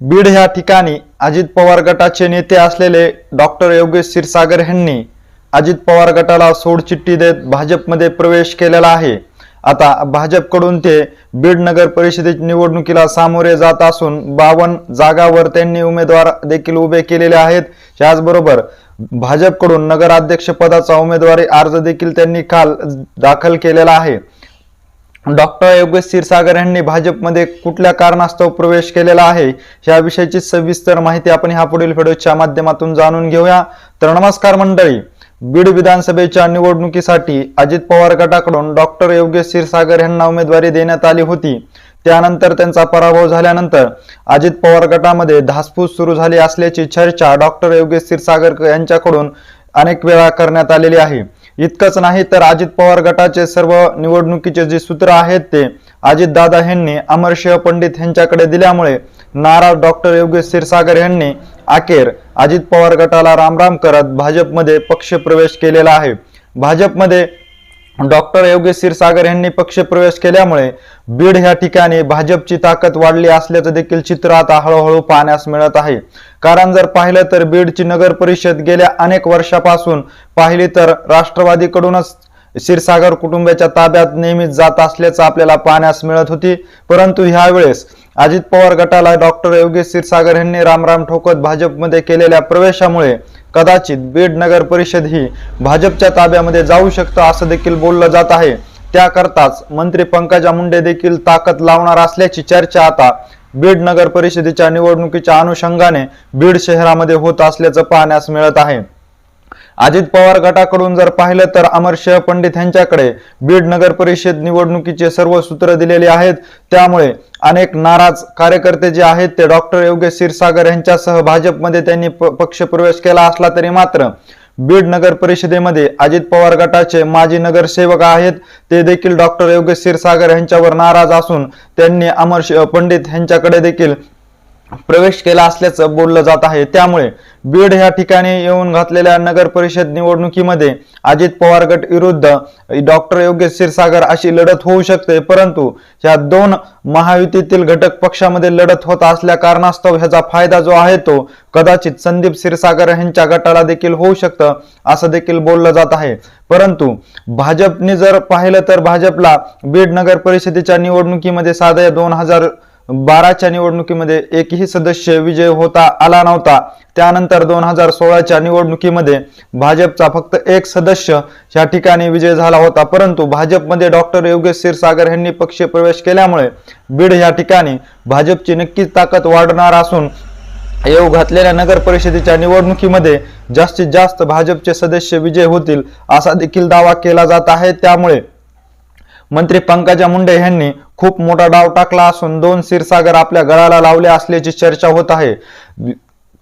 बीड ह्या ठिकाणी अजित पवार गटाचे नेते असलेले डॉक्टर योगेश क्षीरसागर यांनी अजित पवार गटाला सोडचिठ्ठी देत भाजपमध्ये प्रवेश केलेला आहे. आता भाजपकडून ते बीड नगर परिषदेच्या निवडणुकीला सामोरे जात असून बावन जागावर त्यांनी उमेदवार देखील उभे केलेले आहेत. त्याचबरोबर भाजपकडून नगराध्यक्ष पदाचा उमेदवारी अर्ज देखील त्यांनी काल दाखल केलेला आहे. डॉक्टर योगेश क्षीरसागर यांनी भाजपमध्ये कुठल्या कारणास्तव प्रवेश केलेला आहे याविषयीची सविस्तर माहिती आपण ह्या पुढील व्हिडिओच्या माध्यमातून जाणून घेऊया. तर नमस्कार मंडळी. बीड विधानसभेच्या निवडणुकीसाठी अजित पवार गटाकडून डॉक्टर योगेश क्षीरसागर यांना उमेदवारी देण्यात आली होती. त्यानंतर त्यांचा पराभव झाल्यानंतर अजित पवार गटामध्ये धासपूस सुरू झाली असल्याची चर्चा डॉक्टर योगेश क्षीरसागर यांच्याकडून अनेक वेळा करण्यात आलेली आहे. इतकंच नाही तर अजित पवार गटाचे सर्व निवडणुकीचे जे सूत्र आहेत ते अजित दादा यांनी अमरसिंह पंडित यांच्याकडे दिल्यामुळे नाराज डॉक्टर योगेश क्षीरसागर यांनी अखेर अजित पवार गटाला रामराम करत भाजपमध्ये पक्ष प्रवेश केलेला आहे. भाजपमध्ये डॉक्टर योगेश क्षीरसागर यांनी पक्षप्रवेश केल्यामुळे बीड ह्या ठिकाणी भाजपची ताकद वाढली असल्याचं देखील चित्र आता हळूहळू पाहण्यास मिळत आहे. कारण जर पाहिलं तर बीडची नगर परिषद गेल्या अनेक वर्षापासून पाहिली तर राष्ट्रवादीकडूनच क्षीरसागर कुटुंबाच्या ताब्यात नेहमीच जात असल्याचं आपल्याला पाहण्यास मिळत होती. परंतु ह्यावेळेस अजित पवार गटाला डॉक्टर योगेश क्षीरसागर यांनी रामराम ठोकत भाजपमध्ये केलेल्या प्रवेशामुळे कदाचित बीड नगर परिषद ही भाजपच्या ताब्यामध्ये जाऊ शकतं असं देखील बोललं जात आहे. त्याकरताच मंत्री पंकजा मुंडे देखील ताकद लावणार असल्याची चर्चा आता बीड नगर परिषदेच्या निवडणुकीच्या अनुषंगाने बीड शहरामध्ये होत असल्याचं पाहण्यास मिळत आहे. अजित पवार गटाकडून जर पाहिलं तर अमरशह पंडित यांच्याकडे बीड नगर परिषद निवडणुकीचे सर्व सूत्र दिलेले आहेत. त्यामुळे अनेक नाराज कार्यकर्ते जे आहेत ते डॉक्टर योगेश क्षीरसागर यांच्यासह भाजपमध्ये त्यांनी प- पक्षप्रवेश केला असला तरी मात्र बीड नगर परिषदेमध्ये अजित पवार गटाचे माजी नगरसेवक आहेत. ते देखील डॉक्टर योगेश क्षीरसागर यांच्यावर नाराज असून त्यांनी अमर पंडित यांच्याकडे देखील प्रवेश केला असल्याचं बोललं जात आहे. त्यामुळे बीड ह्या ठिकाणी येऊन घातलेल्या नगर परिषद निवडणुकीमध्ये अजित पवार गट विरुद्ध डॉक्टर योगेश क्षीरसागर अशी लढत होऊ शकते. परंतु या दोन महायुतीतील घटक पक्षामध्ये लढत होत असल्या कारणास्तव ह्याचा फायदा जो आहे तो कदाचित संदीप क्षीरसागर यांच्या गटाला देखील होऊ शकतं असं देखील बोललं जात आहे. परंतु भाजपने जर पाहिलं तर भाजपला बीड नगर परिषदेच्या निवडणुकीमध्ये साध्या दोन हजार बाराच्या निवडणुकीमध्ये एकही सदस्य विजय होता आला नव्हता. त्यानंतर दोन हजार सोळाच्या निवडणुकीमध्ये भाजपचा फक्त एक सदस्य या ठिकाणी विजय झाला होता. परंतु भाजपमध्ये डॉक्टर योगेश क्षीरसागर यांनी पक्ष प्रवेश केल्यामुळे बीड या ठिकाणी भाजपची नक्कीच ताकद वाढणार असून येऊ घातलेल्या नगर परिषदेच्या निवडणुकीमध्ये जास्तीत जास्त भाजपचे सदस्य विजय होतील असा देखील दावा केला जात आहे. त्यामुळे मंत्री पंकजा मुंडे यांनी खूप मोठा डाव टाकला असून दोन क्षीरसागर आपल्या गळाला लावले असल्याची चर्चा होत आहे.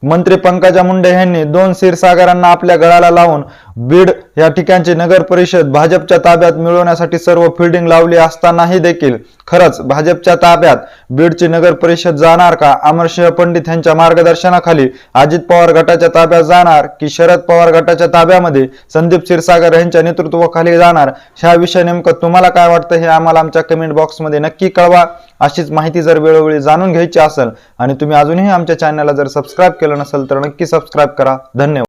मंत्री पंकजा मुंडे यांनी दोन क्षीरसागरांना आपल्या गळाला लावून बीड या ठिकाणची नगर परिषद भाजपच्या ताब्यात मिळवण्यासाठी सर्व फिल्डिंग लावली असतानाही देखील खरंच भाजपच्या ताब्यात बीडची नगर परिषद जाणार का? अमरसिंह पंडित यांच्या मार्गदर्शनाखाली अजित पवार गटाच्या ताब्यात जाणार की शरद पवार गटाच्या ताब्यामध्ये संदीप क्षीरसागर यांच्या नेतृत्वाखाली जाणार? ह्याविषयी नेमकं तुम्हाला काय वाटतं हे आम्हाला आमच्या कमेंट बॉक्समध्ये नक्की कळवा. अशीच माहिती जर वेळोवेळी जाणून घ्यायची असेल आणि तुम्ही अजूनही आमच्या चॅनलला जर सबस्क्राईब केलं नसेल तर नक्की सबस्क्राईब करा. धन्यवाद.